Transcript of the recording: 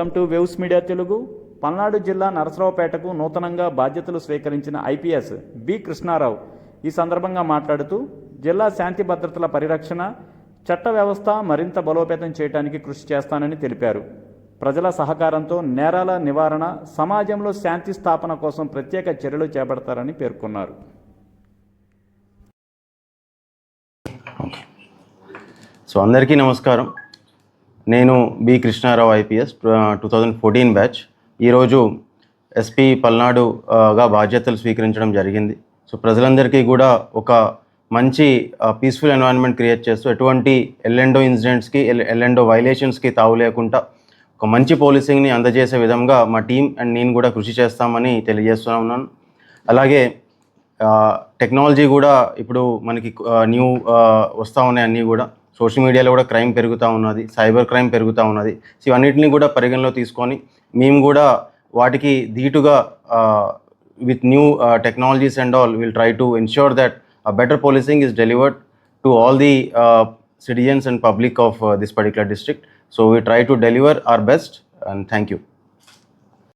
Welcome to Waves media Telugu. Palnadu జిల్లా నరసరావుపేటకు నూతనంగా బాధ్యతలు స్వీకరించిన ఐపీఎస్ బి కృష్ణారావు ఈ సందర్భంగా మాట్లాడుతూ జిల్లా శాంతి భద్రతల పరిరక్షణ చట్ట వ్యవస్థ మరింత బలోపేతం చేయడానికి కృషి చేస్తానని తెలిపారు. ప్రజల సహకారంతో నేరాల నివారణ సమాజంలో శాంతి స్థాపన కోసం ప్రత్యేక చర్యలు చేపడతారని పేర్కొన్నారు. సో అందరికీ నమస్కారం. నేను B Krishnarao IPS two thousand fourteen batch ఈరోజు ఎస్పీ పల్నాడుగా బాధ్యతలు స్వీకరించడం జరిగింది. సో ప్రజలందరికీ కూడా ఒక మంచి పీస్ఫుల్ ఎన్వైరన్మెంట్ క్రియేట్ చేస్తూ ఎటువంటి ఎల్ఎండో ఇన్సిడెంట్స్కి ఎల్ఎండో వైలేషన్స్కి తావు లేకుండా ఒక మంచి పోలీసింగ్ని అందజేసే విధంగా మా టీం అండ్ నేను కూడా కృషి చేస్తామని తెలియజేస్తూ ఉన్నాను. అలాగే టెక్నాలజీ కూడా ఇప్పుడు మనకి న్యూ వస్తూ ఉన్నాయి అన్నీ కూడా. సోషల్ మీడియాలో కూడా క్రైమ్ పెరుగుతూ ఉన్నది సైబర్ క్రైమ్ పెరుగుతూ ఉన్నది సో ఇవన్నిటిని కూడా పరిగణలో తీసుకొని మేము కూడా వాటికి ధీటుగా with new technologies and all will try to ensure that better policing is delivered to all the citizens and public of this particular district so we try to deliver our best and thank you.